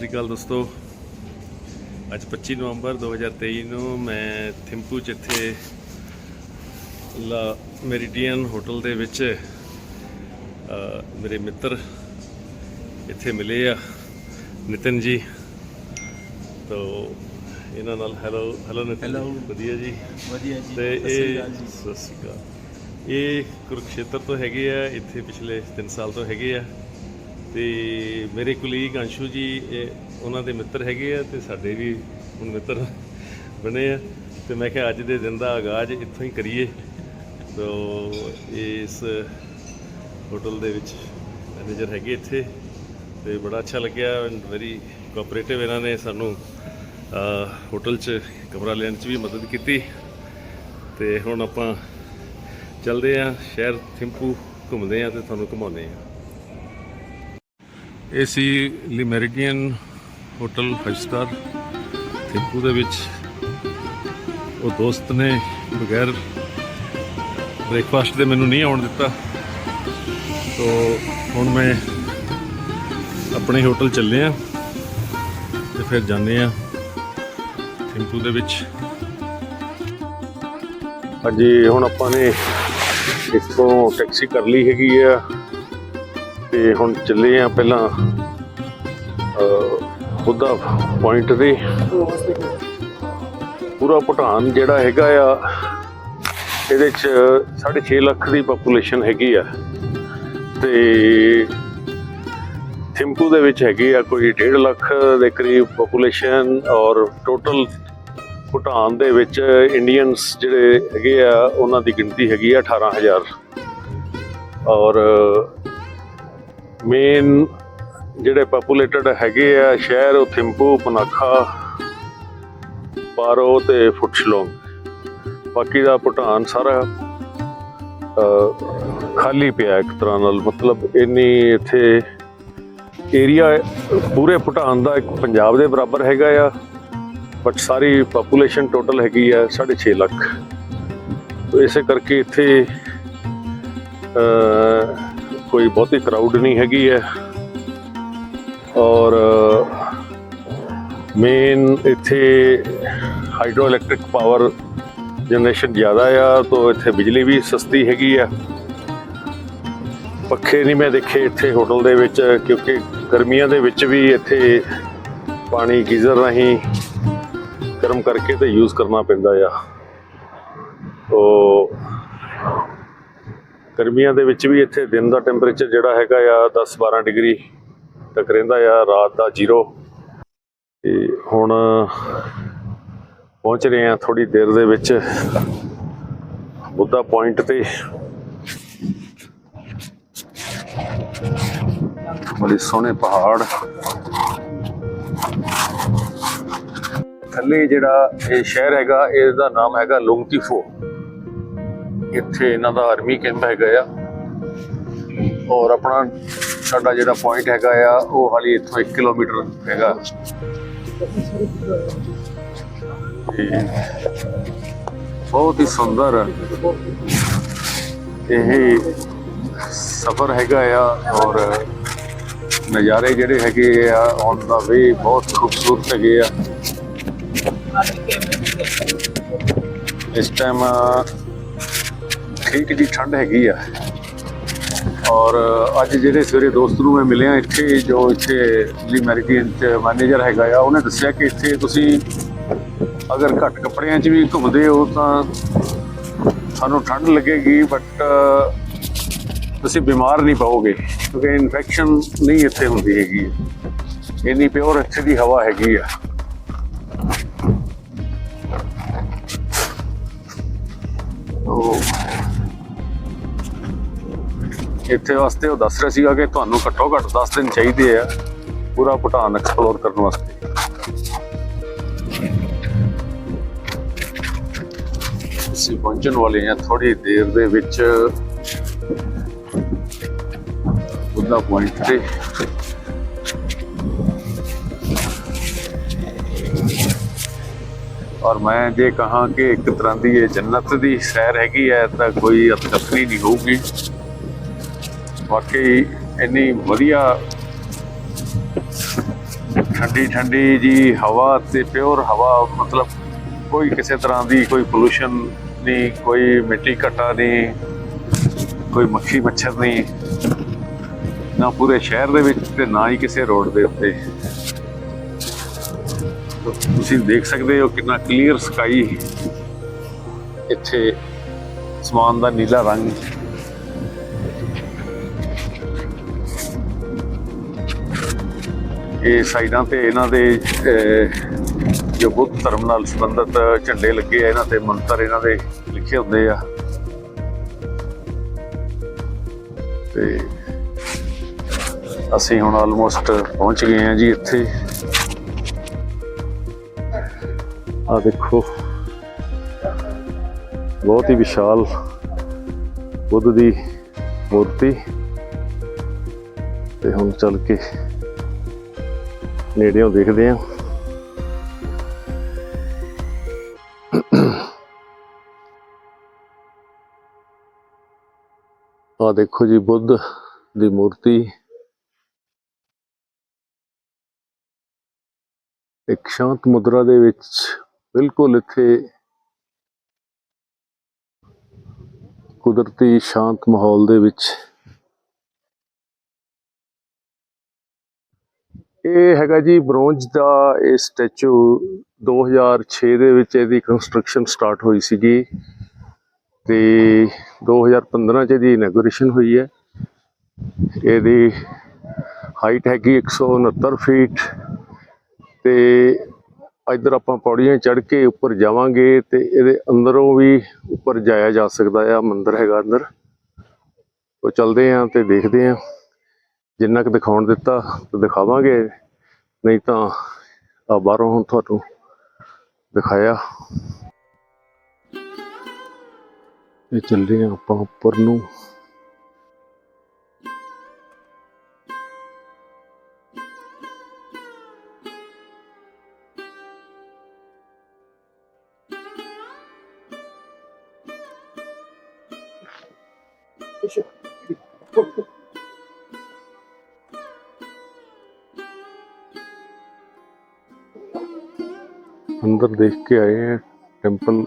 ਸ੍ਰੀ ਅਕਾਲ ਦੋਸਤੋ। ਅੱਜ 25 ਨਵੰਬਰ 2023 ਨੂੰ ਮੈਂ ਥਿੰਪੂ ਚ ਇੱਥੇ ਲਾ ਮੈਰੀਡੀਅਨ ਹੋਟਲ ਦੇ ਵਿੱਚ ਮੇਰੇ ਮਿੱਤਰ ਇੱਥੇ ਮਿਲੇ ਆ ਨਿਤਨ ਜੀ। ਤੋ ਇਹਨਾਂ ਨਾਲ ਹੈਲੋ ਹੈਲੋ ਨਿਤਨ ਵਧੀਆ ਜੀ? ਵਧੀਆ ਜੀ। ਤੇ ਸਤਿ ਸ੍ਰੀ ਇਹ ਸਤਿ ਸ਼੍ਰੀ ਅਕਾਲ। ਇਹ ਕੁਰੂਕਸ਼ੇਤਰ ਤੋਂ ਹੈਗੇ ਆ ਇੱਥੇ ਪਿਛਲੇ 3 ਸਾਲ ਤੋਂ ਹੈਗੇ ਆ। ਤੇ ਮੇਰੇ ਕੁਲੀਗ ਅੰਸ਼ੂ ਜੀ ਉਹਨਾਂ ਦੇ ਮਿੱਤਰ ਹੈਗੇ ਆ ਤੇ ਸਾਡੇ ਵੀ ਹੁਣ ਮਿੱਤਰ ਬਣੇ ਆ। ਤੇ ਮੈਂ ਕਿਹਾ ਅੱਜ ਦੇ ਦਿਨ ਦਾ ਆਗਾਜ਼ ਇੱਥੋਂ ਹੀ ਕਰੀਏ। ਤੋ ਇਸ ਹੋਟਲ ਦੇ ਵਿੱਚ ਮੈਨੇਜਰ ਹੈਗੇ ਇੱਥੇ ਤੇ ਬੜਾ ਅੱਛਾ ਲੱਗਿਆ ਐਂਡ ਵੈਰੀ ਕੋਆਪਰੇਟਿਵ ਇਹਨਾਂ ਨੇ ਸਾਨੂੰ ਹੋਟਲ 'ਚ ਕਮਰਾ ਲੈਣ 'ਚ ਵੀ ਮਦਦ ਕੀਤੀ। ਤੇ ਹੁਣ ਆਪਾਂ ਚੱਲਦੇ ਆ ਸ਼ਹਿਰ ਥਿੰਪੂ ਘੁੰਮਦੇ ਆ ਤੇ ਤੁਹਾਨੂੰ ਘੁਮਾਉਂਦੇ ਆ ਇਹ ਸੀ Le Meridien hotel five star Thimphu ਦੇ ਵਿੱਚ। ਉਹ ਦੋਸਤ ਨੇ ਬਗੈਰ ਬ੍ਰੇਕਫਾਸਟ ਦੇ ਮੈਨੂੰ ਨਹੀਂ ਆਉਣ ਦਿੱਤਾ। ਤੋ ਹੁਣ ਮੈਂ ਆਪਣੇ ਹੋਟਲ ਚੱਲੇ ਆ ਤੇ ਫਿਰ ਜਾਂਦੇ ਆ ਥਿੰਪੂ ਦੇ ਵਿੱਚ। ਹਾਂਜੀ, ਹੁਣ ਆਪਾਂ ਨੇ ਇੱਥੋਂ ਟੈਕਸੀ ਕਰ ਲਈ ਹੈਗੀ ਆ। ਤੇ ਹੁਣ ਚੱਲੇ ਆ ਪਹਿਲਾਂ ਅਹ, ਬੁੱਧਾ ਪੁਆਇੰਟ ਤੇ। ਪੂਰਾ ਭੂਟਾਨ ਜਿਹੜਾ ਹੈਗਾ ਆ ਇਹਦੇ ਚ 6.5 ਲੱਖ ਦੀ ਪੋਪੂਲੇਸ਼ਨ ਹੈਗੀ ਆ। ਤੇ ਥਿੰਪੂ ਦੇ ਵਿੱਚ ਹੈਗੀ ਆ ਕੋਈ 1.5 ਲੱਖ ਦੇ ਕਰੀਬ ਪੋਪੂਲੇਸ਼ਨ ਔਰ ਟੋਟਲ ਭੂਟਾਨ ਦੇ ਵਿੱਚ ਇੰਡੀਅਨਸ ਜਿਹੜੇ ਹੈਗੇ ਆ ਉਹਨਾਂ ਦੀ ਗਿਣਤੀ ਹੈਗੀ ਆ 18000 ਔਰ ਮੇਨ ਜਿਹੜੇ ਪੋਪੂਲੇਟਡ ਹੈਗੇ ਆ ਸ਼ਹਿਰ ਉਹ ਥਿੰਪੂ ਪਨਾਖਾ ਪਾਰੋ ਤੇ ਫੁਟਸ਼ਲੋਂਗ। ਬਾਕੀ ਦਾ ਭੂਟਾਨ ਸਾਰਾ ਖਾਲੀ ਪਿਆ ਇੱਕ ਤਰ੍ਹਾਂ ਨਾਲ। ਮਤਲਬ ਇੰਨੀ ਇੱਥੇ ਏਰੀਆ ਪੂਰੇ ਭੂਟਾਨ ਦਾ ਇੱਕ ਪੰਜਾਬ ਦੇ ਬਰਾਬਰ ਹੈਗਾ ਆ। ਬਟ ਸਾਰੀ ਪੋਪੂਲੇਸ਼ਨ ਟੋਟਲ ਹੈਗੀ ਆ 6.5 ਲੱਖ। ਤੋ ਇਸੇ ਕਰਕੇ ਇੱਥੇ ਅਹ, ਕੋਈ ਬਹੁਤੀ ਕਰਾਊਡ ਨਹੀਂ ਹੈਗੀ ਹੈ। ਔਰ ਮੇਨ ਇੱਥੇ ਹਾਈਡਰੋ ਇਲੈਕਟ੍ਰਿਕ ਪਾਵਰ ਜਨਰੇਸ਼ਨ ਜ਼ਿਆਦਾ ਆ, ਤੋਂ ਇੱਥੇ ਬਿਜਲੀ ਵੀ ਸਸਤੀ ਹੈਗੀ ਆ। ਪੱਖੇ ਨਹੀਂ ਮੈਂ ਦੇਖੇ ਇੱਥੇ ਹੋਟਲ ਦੇ ਵਿੱਚ, ਕਿਉਂਕਿ ਗਰਮੀਆਂ ਦੇ ਵਿੱਚ ਵੀ ਇੱਥੇ ਪਾਣੀ, ਗੀਜ਼ਰ ਰਾਹੀਂ ਗਰਮ ਕਰਕੇ ਤੇ ਯੂਜ਼ ਕਰਨਾ ਪੈਂਦਾ ਆ। ਤੋ ਗਰਮੀਆਂ ਦੇ ਵਿੱਚ ਵੀ ਇੱਥੇ ਦਿਨ ਦਾ ਟੈਂਪਰੇਚਰ ਜਿਹੜਾ ਹੈਗਾ ਆ 10 12 ਡਿਗਰੀ ਤੱਕ ਰਹਿੰਦਾ ਆ, ਰਾਤ ਦਾ ਜ਼ੀਰੋ। ਤੇ ਹੁਣ ਪਹੁੰਚ ਰਹੇ ਆ ਥੋੜੀ ਦੇਰ ਦੇ ਵਿੱਚ ਬੁੱਧਾ ਪੁਆਇੰਟ ਤੇ। ਬੜੇ ਸੋਹਣੇ ਪਹਾੜ। ਥੱਲੇ ਜਿਹੜਾ ਇਹ ਸ਼ਹਿਰ ਹੈਗਾ, ਇਹਦਾ ਨਾਮ ਹੈਗਾ ਲੁੰਗਤੀਫੋ। ਇੱਥੇ ਇਹਨਾਂ ਦਾ ਆਰਮੀ ਕੈਂਪ ਹੈਗਾ ਆ। ਔਰ ਆਪਣਾ ਸਾਡਾ ਜਿਹੜਾ ਪੁਆਇੰਟ ਹੈਗਾ ਆ, ਉਹ ਹਾਲੀ ਇੱਥੋਂ 1 ਕਿਲੋਮੀਟਰ ਹੈਗਾ। ਬਹੁਤ ਹੀ ਸੁੰਦਰ ਇਹ ਸਫ਼ਰ ਹੈਗਾ ਆ ਔਰ ਨਜ਼ਾਰੇ ਜਿਹੜੇ ਹੈਗੇ ਆ ਔਨ ਦਾ ਵੇ ਬਹੁਤ ਖੂਬਸੂਰਤ ਹੈਗੇ ਆ। ਇਸ ਟਾਈਮ ਠੀਕ ਜੀ ਠੰਡ ਹੈਗੀ ਆ। ਔਰ ਅੱਜ ਜਿਹੜੇ ਸਵੇਰੇ ਦੋਸਤ ਨੂੰ ਮੈਂ ਮਿਲਿਆ ਇੱਥੇ, ਜੋ ਇੱਥੇ ਲਈ ਮੈਰੀਡੀਅਨ ਚ ਮੈਨੇਜਰ ਹੈਗਾ ਆ, ਉਹਨੇ ਦੱਸਿਆ ਕਿ ਇੱਥੇ ਤੁਸੀਂ ਅਗਰ ਘੱਟ ਕੱਪੜਿਆਂ 'ਚ ਵੀ ਘੁੰਮਦੇ ਹੋ ਤਾਂ ਤੁਹਾਨੂੰ ਠੰਡ ਲੱਗੇਗੀ ਬਟ ਤੁਸੀਂ ਬਿਮਾਰ ਨਹੀਂ ਪਾਓਗੇ ਕਿਉਂਕਿ ਇਨਫੈਕਸ਼ਨ ਨਹੀਂ ਇੱਥੇ ਹੁੰਦੀ ਹੈਗੀ ਇੰਨੀ ਪਿਓਰ ਇੱਥੇ ਦੀ ਹਵਾ ਹੈਗੀ ਆ। ਉਹ ਇੱਥੇ ਵਾਸਤੇ ਉਹ ਦੱਸ ਰਿਹਾ ਸੀਗਾ ਕਿ ਤੁਹਾਨੂੰ ਘੱਟੋ ਘੱਟ 10 ਦਿਨ ਚਾਹੀਦੇ ਆ ਪੂਰਾ ਭੂਟਾਨ ਐਕਸਪਲੋਰ ਕਰਨ ਵਾਸਤੇ। ਅਸੀਂ ਪਹੁੰਚਣ ਵਾਲੇ ਹਾਂ ਥੋੜੀ ਦੇਰ ਦੇ ਵਿੱਚ। ਬੁੱਧਾ ਪੁਆਇੰਟ ਤੇ। ਔਰ ਮੈਂ ਜੇ ਕਹਾਂ ਕਿ ਇੱਕ ਤਰ੍ਹਾਂ ਦੀ ਇਹ ਜੰਨਤ ਦੀ ਸੈਰ ਹੈਗੀ ਹੈ, ਤਾਂ ਕੋਈ ਅਤਕਥਨੀ ਨਹੀਂ ਹੋਊਗੀ। ਵਾਕਈ ਇੰਨੀ ਵਧੀਆ ਠੰਡੀ ਠੰਡੀ ਜੀ ਹਵਾ ਤੇ ਪਿਓਰ ਹਵਾ, ਮਤਲਬ ਕੋਈ ਕਿਸੇ ਤਰ੍ਹਾਂ ਦੀ ਕੋਈ ਪੋਲੂਸ਼ਨ ਨਹੀਂ, ਕੋਈ ਮਿੱਟੀ ਘਟਾ ਨਹੀਂ, ਕੋਈ ਮੱਖੀ ਮੱਛਰ ਨਹੀਂ, ਨਾ ਪੂਰੇ ਸ਼ਹਿਰ ਦੇ ਵਿੱਚ ਤੇ ਨਾ ਹੀ ਕਿਸੇ ਰੋਡ ਦੇ ਉੱਤੇ। ਤੁਸੀਂ ਦੇਖ ਸਕਦੇ ਹੋ ਕਿੰਨਾ ਕਲੀਅਰ ਸਕਾਈ ਇੱਥੇ ਸਮਾਨ ਦਾ ਨੀਲਾ ਰੰਗ ਇਹ ਸਾਈਡਾਂ ਤੇ ਇਹਨਾਂ ਦੇ ਜੋ ਬੁੱਧ ਧਰਮ ਨਾਲ ਸੰਬੰਧਿਤ ਝੰਡੇ ਲੱਗੇ ਆ, ਇਹਨਾਂ ਤੇ ਮੰਤਰ ਇਹਨਾਂ ਦੇ ਲਿਖੇ ਹੁੰਦੇ ਆ। ਤੇ ਅਸੀਂ ਹੁਣ ਆਲਮੋਸਟ ਪਹੁੰਚ ਗਏ ਹਾਂ ਜੀ ਇੱਥੇ। ਆ ਦੇਖੋ, ਬਹੁਤ ਹੀ ਵਿਸ਼ਾਲ ਬੁੱਧ ਦੀ ਮੂਰਤੀ। ਤੇ ਹੁਣ ਚੱਲ ਕੇ ਨੇੜਿਓਂ ਦੇਖਦੇ ਹਾਂ ਆ ਦੇਖੋ ਜੀ ਬੁੱਧ ਦੀ ਮੂਰਤੀ। ਇੱਕ ਸ਼ਾਂਤ ਮੁਦਰਾ ਦੇ ਵਿੱਚ ਬਿਲਕੁਲ ਇੱਥੇ ਕੁਦਰਤੀ ਸ਼ਾਂਤ ਮਾਹੌਲ ਦੇ ਵਿੱਚ ਇਹ ਹੈਗਾ ਜੀ ਬ੍ਰੋਂਜ ਦਾ ਇਹ ਸਟੈਚੂ 2006 ਦੇ ਵਿੱਚ ਇਹਦੀ ਕੰਸਟਰਕਸ਼ਨ ਸਟਾਰਟ ਹੋਈ ਸੀਗੀ ਤੇ 2015 ਚ ਇਹਦੀ ਇਨੋਗ੍ਰੇਸ਼ਨ ਹੋਈ ਹੈ। ਇਹਦੀ ਹਾਈਟ ਹੈਗੀ 169 ਫੀਟ ਤੇ ਇੱਧਰ ਆਪਾਂ ਪੌੜੀਆਂ ਚੜ੍ਹ ਕੇ ਉੱਪਰ ਜਾਵਾਂਗੇ ਤੇ ਇਹਦੇ ਅੰਦਰੋਂ ਵੀ ਉੱਪਰ ਜਾਇਆ ਜਾ ਸਕਦਾ ਆ, ਮੰਦਿਰ ਹੈਗਾ ਅੰਦਰ। ਉਹ ਚਲਦੇ ਆਂ ਤੇ ਦੇਖਦੇ ਆਂ। ਜਿੰਨਾ ਕੁ ਦਿਖਾਉਣ ਦਿੱਤਾ ਤਾਂ ਦਿਖਾਵਾਂਗੇ, ਨਹੀਂ ਤਾਂ ਆ ਬਾਹਰੋਂ ਹੁਣ ਤੁਹਾਨੂੰ ਦਿਖਾਇਆ। ਇਹ ਚੱਲਦੇ ਆਂ ਆਪਾਂ ਉੱਪਰ ਨੂੰ। मंदिर ਦੇਖ ਕੇ ਆਏ हैं ਟੈਂਪਲ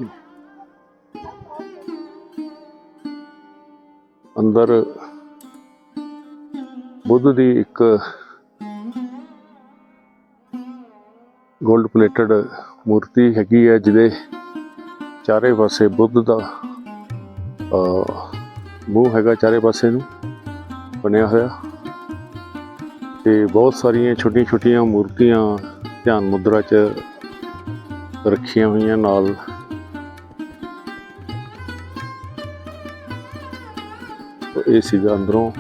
ਅੰਦਰ ਬੁੱਧ ਦੀ ਇੱਕ ਗੋਲਡ ਪਲੇਟਡ ਮੂਰਤੀ ਹੈਗੀ ਹੈ ਜਿਹਦੇ ਚਾਰੇ ਪਾਸੇ ਬੁੱਧ ਦਾ ਮੂੰਹ ਹੈਗਾ ਚਾਰੇ ਪਾਸੇ ਨੂੰ, ਬਣਿਆ ਹੋਇਆ। ਤੇ ਬਹੁਤ ਸਾਰੀਆਂ ਛੋਟੀਆਂ-ਛੋਟੀਆਂ ਮੂਰਤੀਆਂ ਧਿਆਨ ਮੁਦਰਾ 'ਚ ਰੱਖੀਆਂ ਹੋਈਆਂ ਨਾਲ। ਇਹ ਸੀਗਾ ਅੰਦਰੋਂ।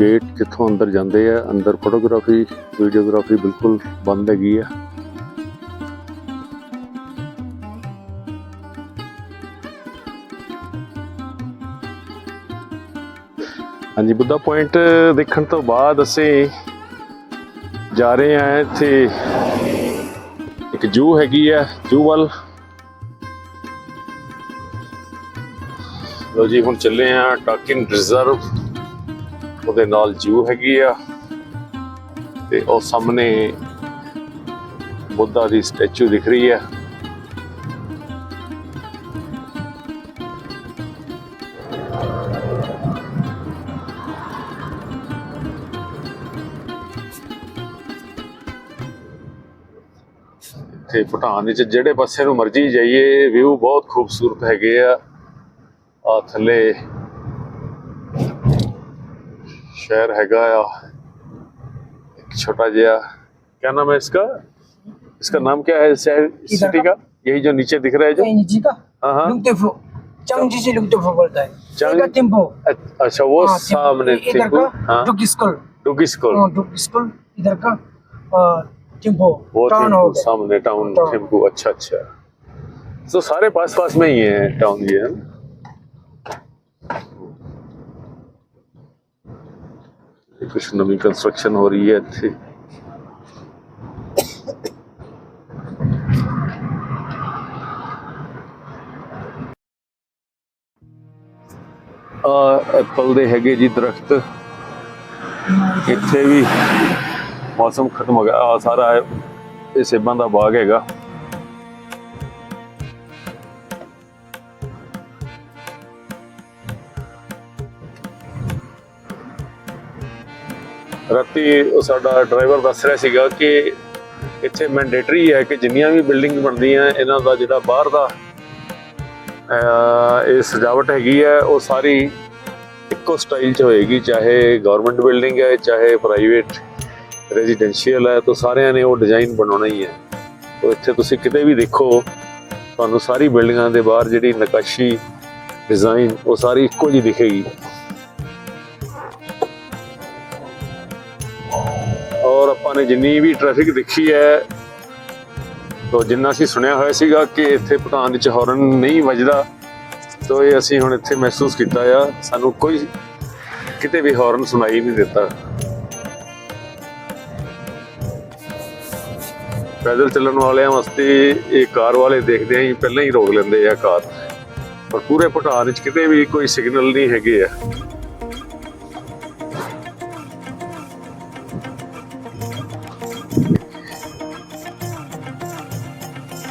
ਗੇਟ ਜਿੱਥੋਂ ਅੰਦਰ ਜਾਂਦੇ ਆ, ਅੰਦਰ ਫੋਟੋਗ੍ਰਾਫੀ ਵੀਡੀਓਗ੍ਰਾਫੀ ਬਿਲਕੁਲ ਬੰਦ ਹੈਗੀ ਆ। ਹਾਂਜੀ, ਬੁੱਧਾ ਪੁਆਇੰਟ ਦੇਖਣ ਤੋਂ ਬਾਅਦ ਅਸੀਂ ਜਾ ਰਹੇ ਹਾਂ ਇੱਥੇ ਇੱਕ ਜੂ ਹੈਗੀ ਆ, ਜੂ ਵੱਲ। ਲੋ ਜੀ, ਹੁਣ ਚੱਲੇ ਆ ਟਾਕਿਨ ਰਿਜ਼ਰਵ। ਉਹਦੇ ਨਾਲ ਜੂ ਹੈਗੀ ਆ। ਤੇ ਉਹ ਸਾਹਮਣੇ ਬੁੱਧਾ ਦੀ ਸਟੈਚੂ ਦਿਖ ਰਹੀ ਆ। ਤੇ ਭੂਟਾਨ ਵਿੱਚ ਜਿਹੜੇ ਪਾਸੇ ਨੂੰ ਮਰਜ਼ੀ ਜਾਈਏ ਵਿਊ ਬਹੁਤ ਖੂਬਸੂਰਤ ਹੈਗੇ ਆ ਆ ਥੱਲੇ ਸ਼ਹਿਰ ਹੈਗਾ ਆ एक छोटा जिया क्या नाम है इसका इसका नाम क्या है शहर सिटी का यही जो नीचे दिख रहा है जो जी का हाँ हाँ लुंगटेफो चंगजी से लुंगटेफो बोलता है चंग- का टेम्पो अ- अच्छा वो हाँ, टेम्पो। सामने इधर टेम्पो का हाँ डुक स्कूल डुगी स्कूल हाँ, डुक स्कूल इधर का आ, टेम्पो वो टाउन हो टेम्पो गया सामने टाउन टाउन। टेम्पो अच्छा अच्छा तो सारे पास पास में ही है टाउन ये है ना? ये कुछ नवी कंस्ट्रक्शन हो रही है ਇੱਥੇ ਆ ਐਪਲ ਦੇ ਹੈਗੇ ਜੀ ਦਰਖਤ ਇੱਥੇ ਵੀ ਮੌਸਮ ਖਤਮ ਹੋ ਗਿਆ। ਆ ਸਾਰਾ ਇਹ- ਸੇਬਾਂ ਦਾ ਬਾਗ ਹੈਗਾ। ਰਾਤੀ ਉਹ ਸਾਡਾ ਡਰਾਈਵਰ ਦੱਸ ਰਿਹਾ ਸੀਗਾ ਕਿ ਇੱਥੇ ਮੈਂਡੇਟਰੀ ਹੈ ਕਿ ਜਿੰਨੀਆਂ ਵੀ ਬਿਲਡਿੰਗ ਬਣਦੀਆਂ ਇਹਨਾਂ ਦਾ ਜਿਹੜਾ ਬਾਹਰ ਦਾ ਇਹ ਸਜਾਵਟ ਹੈਗੀ ਹੈ, ਉਹ ਸਾਰੀ ਇੱਕੋ ਸਟਾਈਲ 'ਚ ਹੋਏਗੀ, ਚਾਹੇ ਗਵਰਨਮੈਂਟ ਬਿਲਡਿੰਗ ਹੈ, ਚਾਹੇ ਪ੍ਰਾਈਵੇਟ ਰੈਜ਼ੀਡੈਂਸ਼ੀਅਲ ਹੈ, ਤਾਂ ਸਾਰਿਆਂ ਨੇ ਉਹ ਡਿਜ਼ਾਈਨ ਬਣਾਉਣਾ ਹੀ ਹੈ। ਤਾਂ ਇੱਥੇ ਤੁਸੀਂ ਕਿਤੇ ਵੀ ਦੇਖੋ, ਤੁਹਾਨੂੰ ਸਾਰੀ ਬਿਲਡਿੰਗਾਂ ਦੇ ਬਾਹਰ ਜਿਹੜੀ ਨਕਾਸ਼ੀ ਡਿਜ਼ਾਈਨ ਉਹ ਸਾਰੀ ਇੱਕੋ ਜਿਹੀ ਦਿਖੇਗੀ। ਔਰ ਆਪਾਂ ਨੇ ਜਿੰਨੀ ਵੀ ਟ੍ਰੈਫਿਕ ਦੇਖੀ ਹੈ, ਤੋ ਜਿੰਨਾ ਅਸੀਂ ਸੁਣਿਆ ਹੋਇਆ ਸੀਗਾ ਕਿ ਇੱਥੇ ਭੂਟਾਨ ਵਿੱਚ ਹੌਰਨ ਨਹੀਂ ਵੱਜਦਾ, ਤੋ ਇਹ ਅਸੀਂ ਹੁਣ ਇੱਥੇ ਮਹਿਸੂਸ ਕੀਤਾ ਆ। ਸਾਨੂੰ ਕੋਈ ਕਿਤੇ ਵੀ ਹੌਰਨ ਸੁਣਾਈ ਨਹੀਂ ਦਿੱਤਾ। ਪੈਦਲ ਚੱਲਣ ਵਾਲਿਆਂ ਵਾਸਤੇ ਇਹ ਕਾਰ ਵਾਲੇ ਦੇਖਦੇ ਆਂ ਪਹਿਲਾਂ ਹੀ ਰੋਕ ਲੈਂਦੇ ਆ ਕਾਰ। ਪਰ ਪੂਰੇ ਭਟਾਨ ਵਿੱਚ ਕਿਤੇ ਵੀ ਕੋਈ ਸਿਗਨਲ ਨਹੀਂ ਹੈਗੇ ਆ।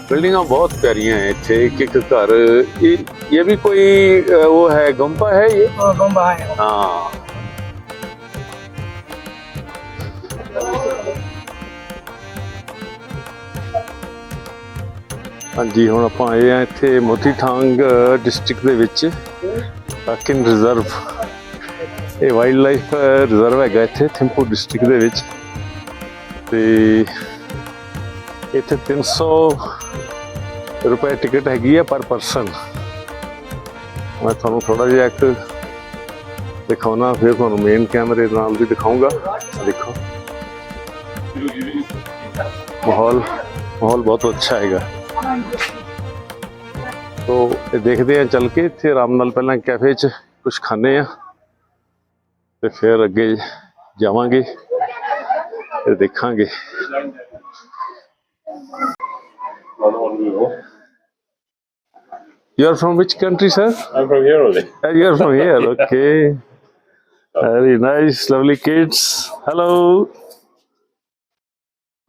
ਬਿਲਡਿੰਗਾਂ ਬਹੁਤ ਪਿਆਰੀਆਂ ਹੈ ਇੱਥੇ ਇੱਕ ਇੱਕ ਘਰ। ਇਹ ਇਹ ਵੀ ਕੋਈ ਉਹ ਹੈ ਗੰਪਾ ਹੈ ਇਹ ਗੰਪਾ ਹੈ। ਹਾਂ। ਹਾਂਜੀ, ਹੁਣ ਆਪਾਂ ਆਏ ਆ ਇੱਥੇ ਮੋਤੀ ਠਾਂਗ ਡਿਸਟ੍ਰਿਕਟ ਦੇ ਵਿੱਚ। ਟਾਕਿਨ ਰਿਜ਼ਰਵ ਇਹ ਵਾਈਲਡ ਲਾਈਫ ਰਿਜ਼ਰਵ ਹੈਗਾ ਇੱਥੇ ਥਿੰਪੂ ਡਿਸਟ੍ਰਿਕਟ ਦੇ ਵਿੱਚ। ਤੇ ਇੱਥੇ 300 ਰੁਪਏ ਟਿਕਟ ਹੈਗੀ ਹੈ ਪਰ ਪਰਸਨ। ਮੈਂ ਤੁਹਾਨੂੰ ਥੋੜਾ ਜਿਹਾ ਇੱਕ ਦਿਖਾਉਣਾ, ਫਿਰ ਤੁਹਾਨੂੰ ਮੇਨ ਕੈਮਰੇ ਨਾਲ ਵੀ ਦਿਖਾਉਂਗਾ ਦੇਖੋ। ਮਾਹੌਲ ਮਾਹੌਲ ਬਹੁਤ ਅੱਛਾ ਹੈਗਾ। ਤੋ ਇਹ ਦੇਖਦੇ ਆ ਚੱਲ ਕੇ ਇੱਥੇ ਆਰਾਮ ਨਾਲ ਪਹਿਲਾਂ ਕੈਫੇ 'ਚ ਕੁਝ ਖਾਣੇ ਆ ਤੇ ਫਿਰ ਅੱਗੇ ਜਾਵਾਂਗੇ ਤੇ ਦੇਖਾਂਗੇ You are from which country, sir? I'm from here only. Uh, You're from here, okay. Very nice, lovely kids. Hello.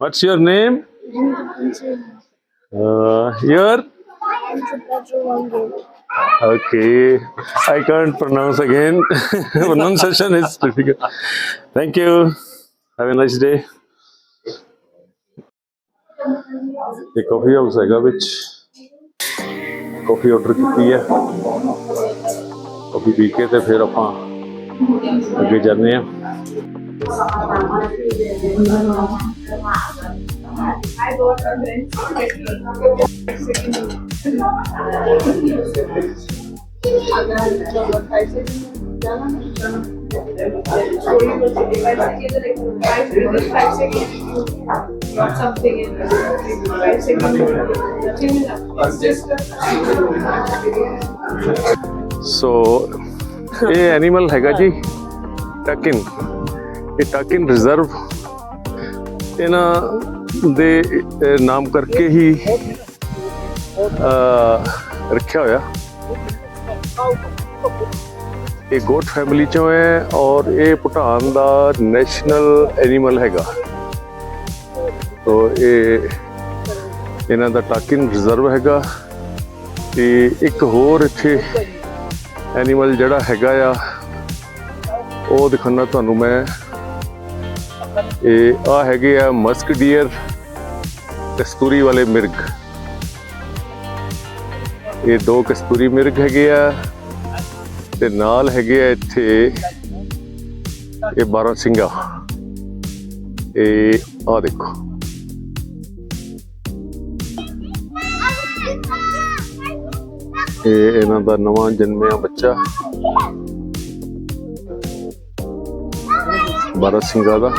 What's your name? Uh, your? Okay. I can't pronounce again. Pronunciation is difficult. Thank you. Have a nice day. ਇਹ ਕਾਫੀ house ਹੈਗਾ ਵਿੱਚ ਕਾਫੀ order ਕੀਤੀ ਹੈ ਕਾਫੀ ਪੀ ਕੇ ਤੇ ਫਿਰ ਆਪਾਂ ਅੱਗੇ ਜਾਂਦੇ ਆ Something in five seconds. ਸੋ ਇਹ ਐਨੀਮਲ ਹੈਗਾ ਜੀ ਟਕਿਨ ਇਹ ਟਕਿਨ ਰਿਜ਼ਰਵ ਇਹਨਾਂ ਦੇ ਨਾਮ ਕਰਕੇ ਹੀ ਰੱਖਿਆ ਹੋਇਆ। ਇਹ ਗੋਟ ਫੈਮਿਲੀ ਚੋਂ ਹੈ ਔਰ ਇਹ ਭੂਟਾਨ ਦਾ ਨੈਸ਼ਨਲ ਐਨੀਮਲ ਹੈਗਾ। ਤੋ ਇਹ, ਇਹਨਾਂ ਦਾ ਟਾਕਿਨ ਰਿਜ਼ਰਵ ਹੈਗਾ। ਤੇ ਇੱਕ ਹੋਰ ਇੱਥੇ ਐਨੀਮਲ ਜਿਹੜਾ ਹੈਗਾ ਆ, ਉਹ ਦਿਖਾਉਣਾ ਤੁਹਾਨੂੰ ਮੈਂ। ਇਹ ਆ ਹੈਗੇ ਆ ਮਸਕ ਡੀਅਰ ਕਸਤੂਰੀ ਵਾਲੇ ਮਿਰਗ। ਇਹ ਦੋ ਕਸਤੂਰੀ ਮਿਰਗ ਹੈਗੇ ਆ ਤੇ ਨਾਲ ਹੈਗੇ ਆ ਇੱਥੇ ਇਹ 12 ਸਿੰਘਾ। ਇਹ ਆ ਦੇਖੋ। ਇਹ ਇਹਨਾਂ ਦਾ ਨਵਾਂ ਜਨਮਿਆ ਬੱਚਾ। ਬਾਰਾ ਸਿੰਘਾਂ ਦਾ।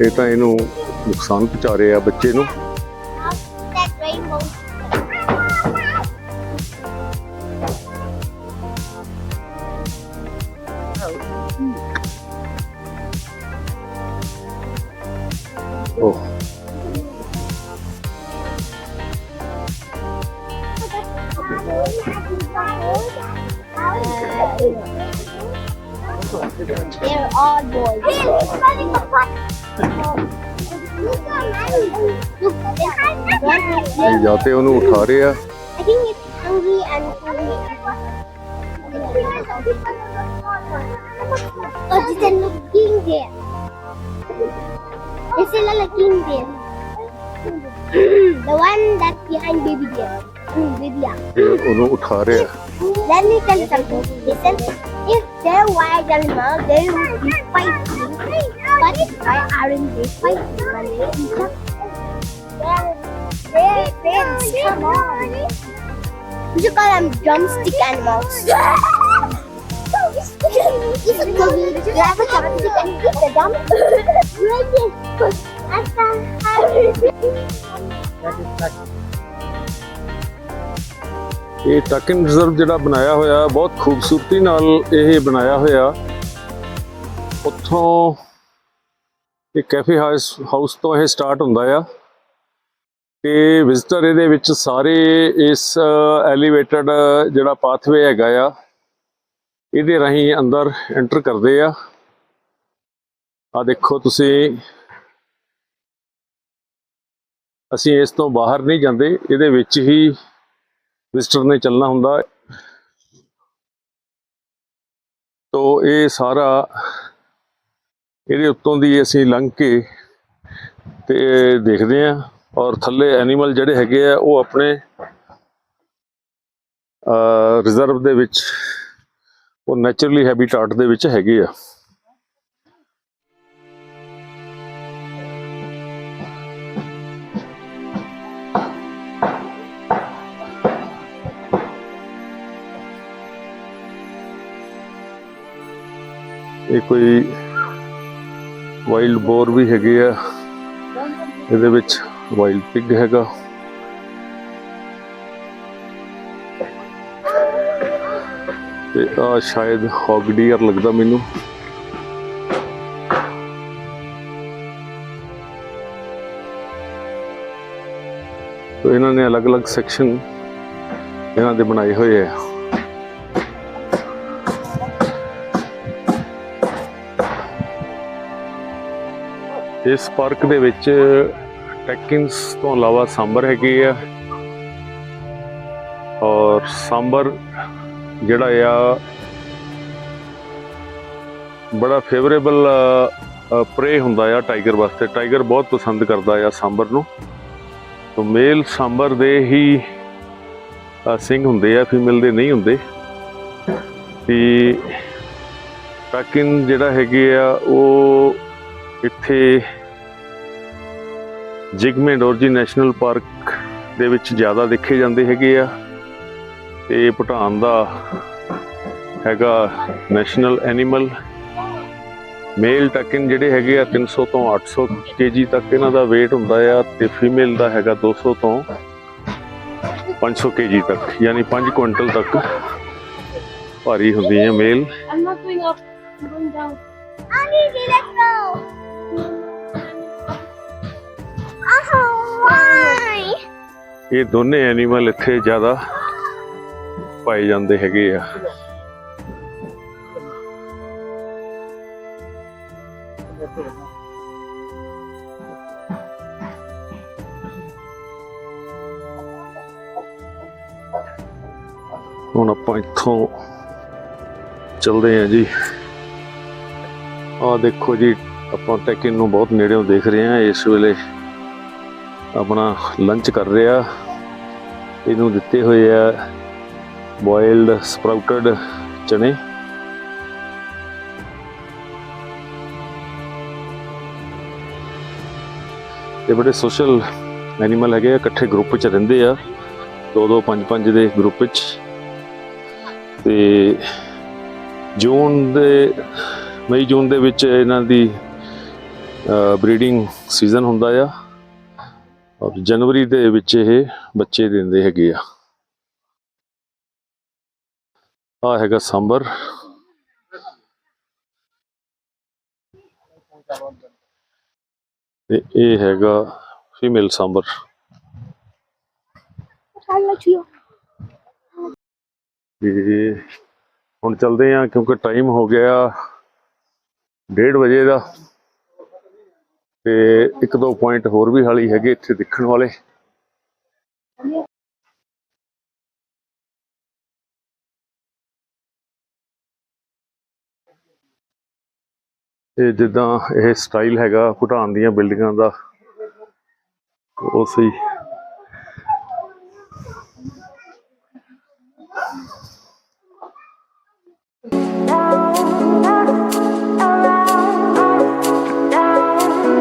ਇਹ ਤਾਂ ਇਹਨੂੰ ਨੁਕਸਾਨ ਪਹੁੰਚਾ ਰਹੇ ਆ ਬੱਚੇ ਨੂੰ। ਇਹ ਜਾਤੇ ਉਹਨੂੰ ਉਠਾ ਰਹੇ ਆ it's. Oh, a king there. There's still a king there. the one that's behind baby deer. Mm, baby yeah. ਇਹ ਉਹਨੂੰ ਉਠਾ ਰਹੇ ਆ Let me tell you something. Listen, if they're wild animals, they would be fighting. But why aren't they fighting they're friends. Come on. Should call them drumstick animals. You a and eat the drum. ਇਹ trekking reserve ਜਿਹੜਾ ਬਣਾਇਆ ਹੋਇਆ ਬਹੁਤ ਖੂਬਸੂਰਤੀ ਨਾਲ ਇਹ ਬਣਾਇਆ ਹੋਇਆ ਉੱਥੋਂ ਇਹ ਕੈਫੇ ਹਾਊਸ ਹਾਊਸ ਤੋਂ ਇਹ ਸਟਾਰਟ ਹੁੰਦਾ ਆ ਤੇ ਵਿਜ਼ਟਰ ਇਹਦੇ ਵਿੱਚ ਸਾਰੇ ਇਸ ਐਲੀਵੇਟਡ ਜਿਹੜਾ ਪਾਥਵੇ ਹੈਗਾ ਆ, ਇਹਦੇ ਰਾਹੀਂ ਅੰਦਰ ਐਂਟਰ ਕਰਦੇ ਆ। ਆ ਦੇਖੋ ਤੁਸੀਂ। ਅਸੀਂ ਇਸ ਤੋਂ ਬਾਹਰ ਨਹੀਂ ਜਾਂਦੇ। ਇਹਦੇ ਵਿੱਚ ਹੀ ਵਿਜ਼ਟਰ ਨੇ ਚੱਲਣਾ ਹੁੰਦਾ। ਹੈ। ਤੋ ਇਹ ਸਾਰਾ ਇਹਦੇ ਉੱਤੋਂ ਦੀ ਅਸੀਂ ਲੰਘ ਕੇ ਤੇ ਦੇਖਦੇ ਆ। ਔਰ ਥੱਲੇ ਐਨੀਮਲ ਜਿਹੜੇ ਹੈਗੇ ਆ, ਉਹ ਆਪਣੇ ਰਿਜ਼ਰਵ ਦੇ ਵਿੱਚ, ਉਹ ਨੇਚਰਲੀ ਹੈਬਿਟਾਟ ਦੇ ਵਿੱਚ ਹੈਗੇ ਆ। ਇਹ ਕੋਈ ਵਾਈਲਡ ਬੋਰ ਵੀ ਹੈਗੇ ਆ, ਇਹਦੇ ਵਿੱਚ। ਵਾਈਲਡ ਪਿਗ ਹੈਗਾ। ਤੇ ਆ ਸ਼ਾਇਦ ਹੌਗ ਡੀਅਰ ਲੱਗਦਾ ਮੈਨੂੰ। ਤੋ ਇਹਨਾਂ ਨੇ ਅਲੱਗ-ਅਲੱਗ ਸੈਕਸ਼ਨ ਇਹਨਾਂ ਦੇ ਬਣਾਏ ਹੋਏ ਆ। ਇਸ ਪਾਰਕ ਦੇ ਵਿੱਚ ਟੈਕਿੰਸ ਤੋਂ ਇਲਾਵਾ ਸਾਂਬਰ ਹੈਗੇ ਆ। ਔਰ ਸਾਂਬਰ ਜਿਹੜਾ ਆ, ਬੜਾ ਫੇਵਰੇਬਲ ਪ੍ਰੇ ਹੁੰਦਾ ਆ ਟਾਈਗਰ ਵਾਸਤੇ। ਟਾਈਗਰ ਬਹੁਤ ਪਸੰਦ ਕਰਦਾ ਆ ਸਾਂਬਰ ਨੂੰ। ਤੋਂ ਮੇਲ ਸਾਂਬਰ ਦੇ ਹੀ ਸਿੰਘ ਹੁੰਦੇ ਆ ਫੀਮੇਲ ਦੇ ਨਹੀਂ ਹੁੰਦੇ। ਤੇ ਟੈਕਿਨ ਜਿਹੜਾ ਹੈਗੇ ਆ, ਉਹ ਇੱਥੇ ਜਿਗਮੇ ਡੋਰਜੀ ਨੈਸ਼ਨਲ ਪਾਰਕ ਦੇ ਵਿੱਚ ਜ਼ਿਆਦਾ ਦੇਖੇ ਜਾਂਦੇ ਹੈਗੇ ਆ ਤੇ ਭੂਟਾਨ ਦਾ ਹੈਗਾ ਨੈਸ਼ਨਲ ਐਨੀਮਲ ਮੇਲ ਟਕਿਨ ਜਿਹੜੇ ਹੈਗੇ ਆ 300 ਤੋਂ 800 ਕੇਜੀ ਤੱਕ ਇਹਨਾਂ ਦਾ weight ਹੁੰਦਾ ਆ ਤੇ ਫੀਮੇਲ ਦਾ ਹੈਗਾ 200 ਤੋਂ 500 ਕੇਜੀ ਤੱਕ ਯਾਨੀ 5 ਕੁਇੰਟਲ ਤੱਕ ਭਾਰੀ ਹੁੰਦੀ ਹੈ ਮੇਲ I'm not going up. I'm going down. Andy, let's go. Oh, why? ਇਹ ਦੋਨੇ ਐਨੀਮਲ ਇੱਥੇ ਜ਼ਿਆਦਾ ਪਾਏ ਜਾਂਦੇ ਹੈਗੇ ਆ ਹੁਣ ਆਪਾਂ ਇੱਥੋਂ ਚੱਲਦੇ ਹਾਂ ਜੀ। ਆਹ ਦੇਖੋ ਜੀ ਆਪਾਂ ਟੈਕਿਨ ਨੂੰ ਬਹੁਤ ਨੇੜਿਓਂ ਦੇਖ ਰਹੇ ਹਾਂ ਇਸ ਵੇਲੇ। ਆਪਣਾ ਲੰਚ ਕਰ ਰਿਹਾ ਇਹਨੂੰ ਦਿੱਤੇ ਹੋਏ ਆ ਬੋਇਲਡ ਸਪਰਾਊਟਡ ਚਨੇ। ਇਹ ਬੜੇ ਸੋਸ਼ਲ ਐਨੀਮਲ ਹੈਗੇ ਆ, ਇਕੱਠੇ ਗਰੁੱਪ ਚ ਰਹਿੰਦੇ ਆ। ਦੋ ਦੋ, ਪੰਜ ਪੰਜ ਦੇ ਗਰੁੱਪ 'ਚ। ਤੇ ਜੂਨ ਦੇ, ਮਈ ਜੂਨ ਦੇ ਵਿੱਚ ਇਹਨਾਂ ਦੀ ਬਰੀਡਿੰਗ ਸੀਜ਼ਨ ਹੁੰਦਾ ਆ। ਔਰ ਜਨਵਰੀ ਦੇ ਵਿੱਚ ਇਹ ਬੱਚੇ ਦਿੰਦੇ ਹੈਗੇ ਆ। ਆ ਹੈਗਾ ਸਾਂਬਰ। ਤੇ ਇਹ ਹੈਗਾ ਫੀਮੇਲ ਸਾਂਬਰ। I'll ਤੇ ਹੁਣ ਚੱਲਦੇ ਆ ਕਿਉਂਕਿ ਟਾਈਮ ਹੋ ਗਿਆ 1:30 ਵਜੇ ਦਾ। ਤੇ ਇੱਕ ਦੋ ਪੁਆਇੰਟ ਹੋਰ ਵੀ ਹਾਲੀ ਹੈਗੇ ਇੱਥੇ ਦੇਖਣ ਵਾਲੇ। ਇਹ ਜਿੱਦਾਂ ਇਹ ਸਟਾਈਲ ਹੈਗਾ ਭੂਟਾਨ ਦੀਆਂ ਬਿਲਡਿੰਗਾਂ ਦਾ, ਉਹ ਸਹੀ। La